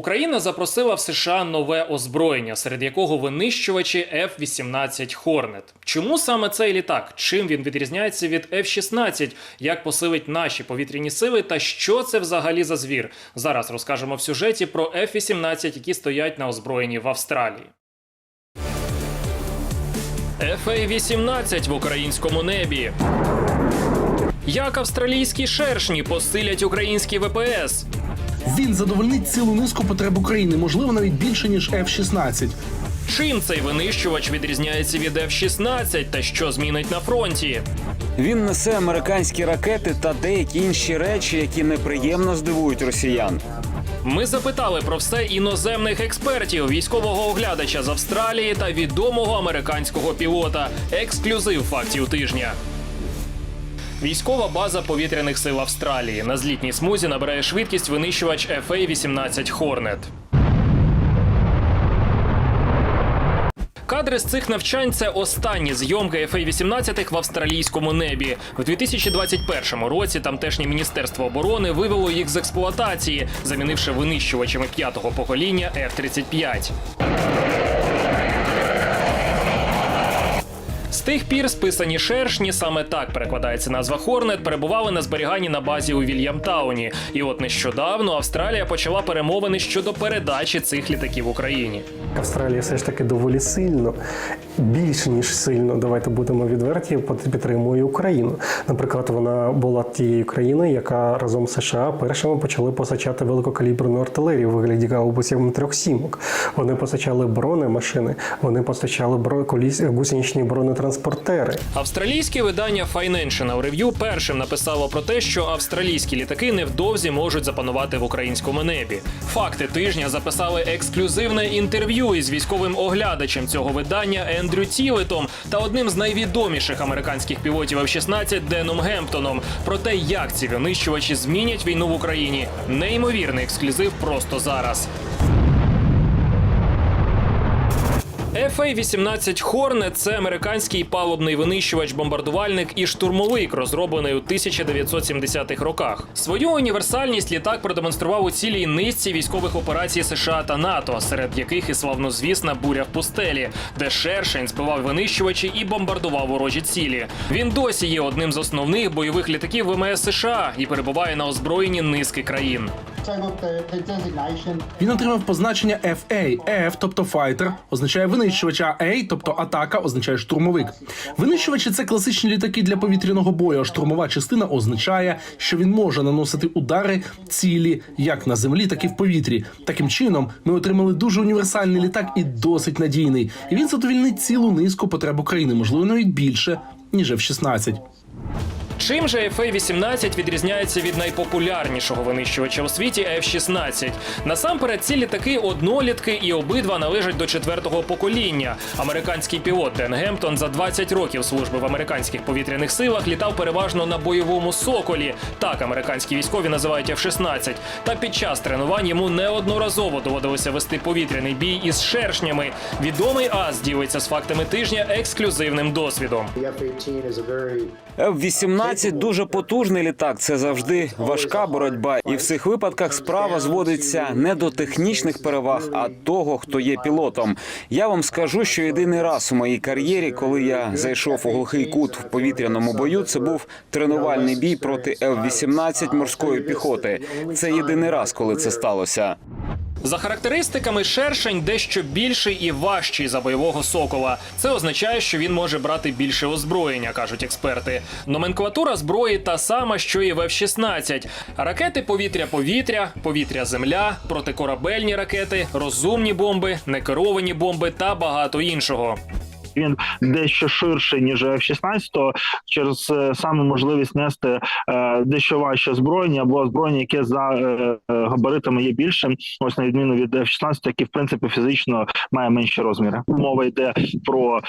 Україна запросила в США нове озброєння, серед якого винищувачі F-18 Hornet. Чому саме цей літак? Чим він відрізняється від F-16? Як посилить наші повітряні сили? Та що це взагалі за звір? Зараз розкажемо в сюжеті про F-18, які стоять на озброєнні в Австралії. FA-18 в українському небі. Як австралійські шершні посилять український ВПС? Він задовольнить цілу низку потреб України, можливо, навіть більше ніж F-16. Чим цей винищувач відрізняється від F-16 та що змінить на фронті? Він несе американські ракети та деякі інші речі, які неприємно здивують росіян. Ми запитали про все іноземних експертів, військового оглядача з Австралії та відомого американського пілота. Ексклюзив фактів тижня. Військова база повітряних сил Австралії на злітній смузі набирає швидкість винищувач FA-18 Hornet. Кадри з цих навчань це останні зйомки FA-18 в австралійському небі. У 2021 році тамтешнє міністерство оборони вивело їх з експлуатації, замінивши винищувачами п'ятого покоління F-35. Тих пір списані шершні, саме так перекладається назва Хорнет, перебували на зберіганні на базі у Вільямтауні. І от нещодавно Австралія почала перемовини щодо передачі цих літаків Україні. Австралія все ж таки доволі сильно, більш ніж сильно, давайте будемо відверті, підтримує Україну. Наприклад, вона була тією країною, яка разом з США першими почали постачати великокаліберну артилерію у вигляді гаубиців трьох сімок. Вони постачали бронемашини, вони постачали бро... коліс... гусеничні бронетранспортери. Австралійське видання Financial Review першим написало про те, що австралійські літаки невдовзі можуть запанувати в українському небі. Факти тижня записали ексклюзивне інтерв'ю із військовим оглядачем цього видання Ендрю Тілетом та одним з найвідоміших американських пілотів F-16 Деном Гемптоном про те, як ці винищувачі змінять війну в Україні. Неймовірний ексклюзив просто зараз. FA-18 Hornet – це американський палубний винищувач-бомбардувальник і штурмовик, розроблений у 1970-х роках. Свою універсальність літак продемонстрував у цілій низці військових операцій США та НАТО, серед яких і славнозвісна буря в пустелі, де Шершень збивав винищувачі і бомбардував ворожі цілі. Він досі є одним з основних бойових літаків ВМС США і перебуває на озброєнні низки країн. Designation Він отримав позначення FA. F, тобто файтер, означає винищувач, а A, тобто атака, означає штурмовик. Винищувачі це класичні літаки для повітряного бою. а Штурмова частина означає, що він може наносити удари цілі як на землі, так і в повітрі. Таким чином, ми отримали дуже універсальний літак і досить надійний. І він задовільнить цілу низку потреб України, можливо, навіть більше ніж F-16. Чим же FA-18 відрізняється від найпопулярнішого винищувача у світі F-16? Насамперед, ці літаки однолітки і обидва належать до четвертого покоління. Американський пілот Ден Гемптон за 20 років служби в американських повітряних силах літав переважно на бойовому соколі. Так американські військові називають F-16. Та під час тренувань йому неодноразово доводилося вести повітряний бій із шершнями. Відомий ас ділиться з фактами тижня ексклюзивним досвідом. the F-18 is F-18 дуже потужний літак. Це завжди важка боротьба, і в цих випадках справа зводиться не до технічних переваг, а того, хто є пілотом. Я вам скажу, що єдиний раз у моїй кар'єрі, коли я зайшов у глухий кут в повітряному бою, це був тренувальний бій проти F-18 морської піхоти. Це єдиний раз, коли це сталося. За характеристиками, шершень дещо більший і важчий за бойового сокола. Це означає, що він може брати більше озброєння, кажуть експерти. Номенклатура зброї та сама, що і в F-16. Ракети повітря-повітря, повітря-земля, протикорабельні ракети, розумні бомби, некеровані бомби та багато іншого. Він дещо ширший, ніж F-16, то через е, саме можливість нести е, дещо важче озброєння або озброєння, яке за е, габаритами є більшим, ось на відміну від F-16, який в принципі фізично має менші розміри. Мова йде про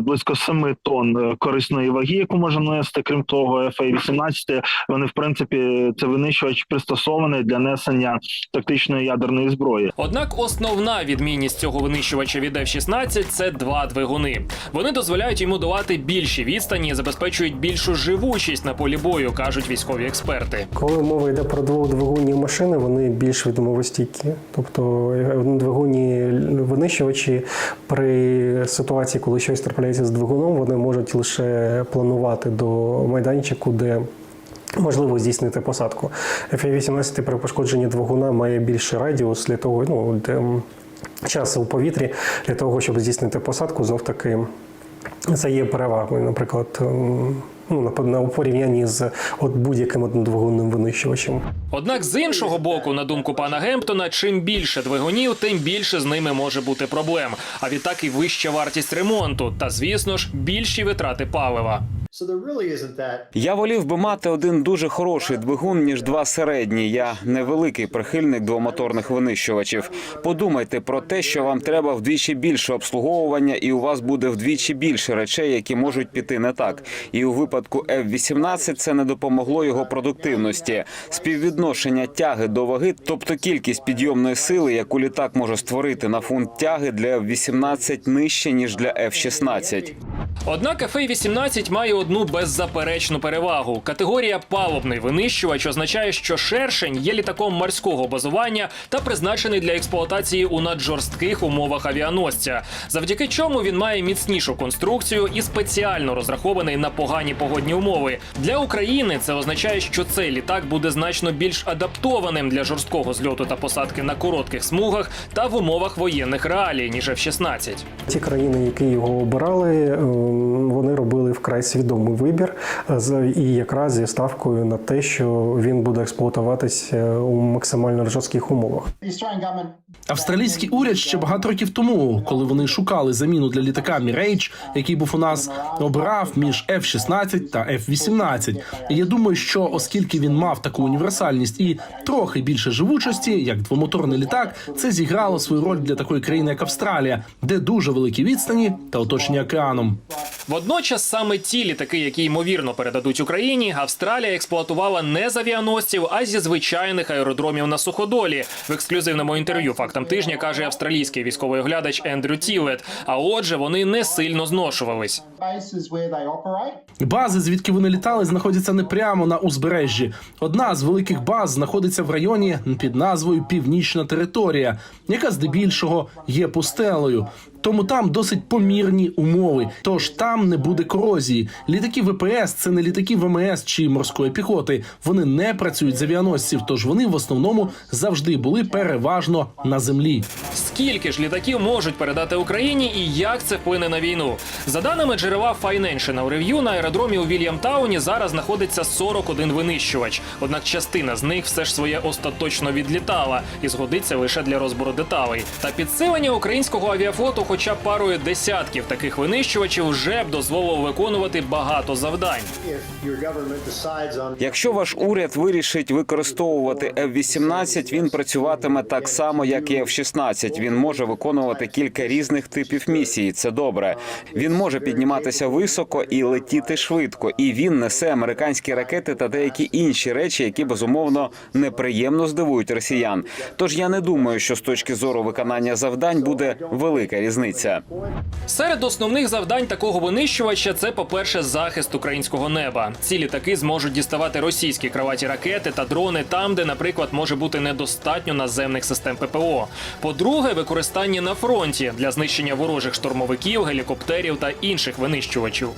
близько 7 тонн корисної ваги, яку може нести. Крім того, FA-18, вони в принципі це винищувач пристосований для несення тактичної ядерної зброї. Однак основна відмінність цього винищувача від F-16 – це два двигуни. Війни. Вони дозволяють йому долати більші відстані забезпечують більшу живучість на полі бою, кажуть військові експерти. Коли мова йде про дводвигунні машини, вони більш відмовостійкі. Тобто е, двигунні винищувачі при ситуації, коли щось трапляється з двигуном, вони можуть лише планувати до майданчику, де Можливо здійснити посадку. FA-18 при пошкодженні двигуна має більший радіус для того, ну де часу у повітрі для того, щоб здійснити посадку, знов таки це є перевагою, наприклад, ну, на, порівнянні з от будь-яким однодвигунним винищувачем. Однак з іншого боку, на думку пана Гемптона, чим більше двигунів, тим більше з ними може бути проблем. А відтак і вища вартість ремонту, та звісно ж більші витрати палива. Я волів би мати один дуже хороший двигун, ніж два середні. Я невеликий прихильник двомоторних винищувачів. Подумайте про те, що вам треба вдвічі більше обслуговування, і у вас буде вдвічі більше речей, які можуть піти не так. І у випадку F-18 це не допомогло його продуктивності. Співвідношення тяги до ваги, тобто кількість підйомної сили, яку літак може створити на фунт тяги для F-18 нижче ніж для F-16. Однак FA-18 має одну беззаперечну перевагу. Категорія палубний винищувач означає, що шершень є літаком морського базування та призначений для експлуатації у наджорстких умовах авіаносця, завдяки чому він має міцнішу конструкцію і спеціально розрахований на погані погодні умови. Для України це означає, що цей літак буде значно більш адаптованим для жорсткого зльоту та посадки на коротких смугах та в умовах воєнних реалій, ніж F-16. Ті країни, які його обирали, ем, вони робили вкрай свідомий вибір е, і якраз зі ставкою на те, що він буде експлуатуватися у максимально жорстких умовах. Австралійський уряд ще багато років тому, коли вони шукали заміну для літака Mirage, який був у нас, обирав між F-16 та F-18. І я думаю, що оскільки він мав таку універсальність і трохи більше живучості, як двомоторний літак, це зіграло свою роль для такої країни, як Австралія, де дуже великі відстані та оточення океаном. Водночас саме ті літаки, які ймовірно передадуть Україні, Австралія експлуатувала не з авіаносців, а зі звичайних аеродромів на суходолі. В ексклюзивному інтерв'ю фактам тижня каже австралійський військовий оглядач Ендрю Тілет. А отже, вони не сильно зношувались. Бази, звідки вони літали, знаходяться не прямо на узбережжі. Одна з великих баз знаходиться в районі під назвою Північна територія, яка здебільшого є пустелею. Тому там досить помірні умови. Тож там не буде корозії. Літаки ВПС це не літаки ВМС чи морської піхоти. Вони не працюють з авіаносців, тож вони в основному завжди були переважно на землі. Скільки ж літаків можуть передати Україні і як це вплине на війну? За даними джерела Financial Review, на аеродромі у Вільямтауні зараз знаходиться 41 винищувач. Однак частина з них все ж своє остаточно відлітала і згодиться лише для розбору деталей. Та підсилення українського авіафлоту, хоча б парою десятків таких винищувачів, вже б дозволило виконувати багато завдань. Якщо ваш уряд вирішить використовувати F-18, він працюватиме так само, як і F-16. Він може виконувати кілька різних типів місій. Це добре. Він може підніматися високо і летіти швидко. І він несе американські ракети та деякі інші речі, які безумовно неприємно здивують росіян. Тож я не думаю, що з точки зору виконання завдань буде велика різниця. Серед основних завдань такого винищувача це, по-перше, захист українського неба. Ці літаки зможуть діставати російські кроваті ракети та дрони там, де, наприклад, може бути недостатньо наземних систем ППО. По-друге, використання на фронті для знищення ворожих штурмовиків, гелікоптерів та інших винищувачів.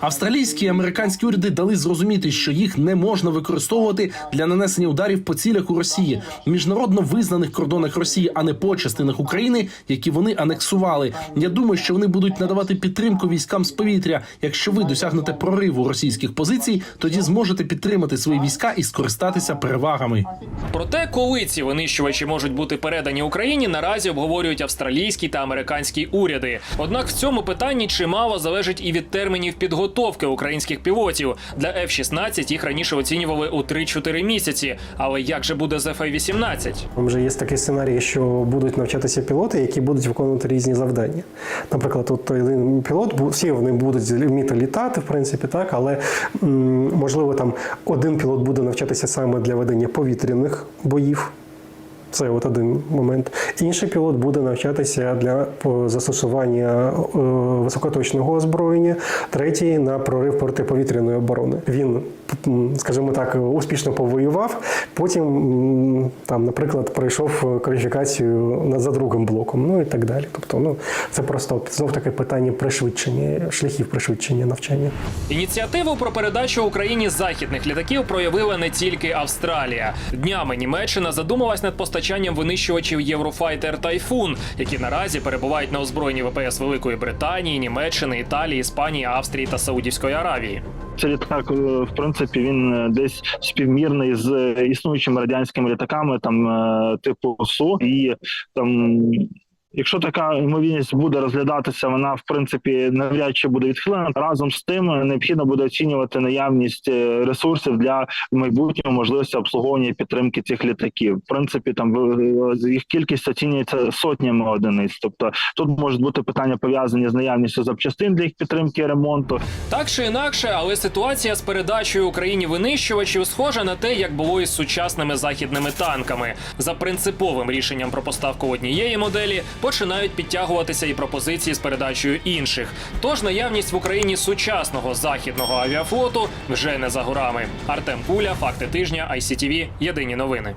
Австралійські і американські уряди дали зрозуміти, що їх не можна використовувати для нанесення ударів по цілях у Росії, міжнародно визнаних кордонах Росії, а не по частинах України, які вони анексували. Я думаю, що вони будуть надавати підтримку військам з повітря. Якщо ви досягнете прориву російських позицій, тоді зможете підтримати свої війська і скористатися перевагами. Проте, коли ці винищувачі можуть бути передані Україні, наразі обговорюють австралійські та американські уряди. Однак в цьому питанні чимало залежить і від термінів підготовки українських пілотів. Для F-16 їх раніше оцінювали у 3-4 місяці. Але як же буде з FA-18? Вже є такий сценарій, що будуть навчатися пілоти, які будуть виконувати різні завдання. Наприклад, от той один пілот, всі вони будуть вміти літати, в принципі, так, але можливо там один пілот буде навчатися саме для ведення повітряних боїв. Це от один момент. Інший пілот буде навчатися для застосування е, високоточного озброєння, третій на прорив протиповітряної оборони. Він, скажімо так, успішно повоював. Потім, там, наприклад, пройшов кваліфікацію за другим блоком, ну і так далі. Тобто, ну це просто знов таки питання пришвидшення, шляхів пришвидшення навчання. Ініціативу про передачу Україні західних літаків проявила не тільки Австралія. Днями Німеччина задумалась над постачанням винищувачів Єврофайтер Тайфун, які наразі перебувають на озброєнні ВПС Великої Британії, Німеччини, Італії, Іспанії, Австрії та Саудівської Аравії. Цей літак, е, в принципі, він е, десь співмірний з е, існуючими радянськими літаками, там типу СУ, і там. Якщо така ймовірність буде розглядатися, вона в принципі навряд чи буде відхилена. Разом з тим необхідно буде оцінювати наявність е, ресурсів для майбутнього можливості обслуговування і підтримки цих літаків. В принципі, там е, їх кількість оцінюється сотнями одиниць. Тобто тут можуть бути питання пов'язані з наявністю запчастин для їх підтримки і ремонту, Так чи інакше, але ситуація з передачею Україні винищувачів схожа на те, як було із сучасними західними танками. За принциповим рішенням про поставку однієї моделі починають підтягуватися і пропозиції з передачею інших. Тож наявність в Україні сучасного західного авіафлоту вже не за горами. Артем Куля, факти тижня, ICTV, Єдині новини.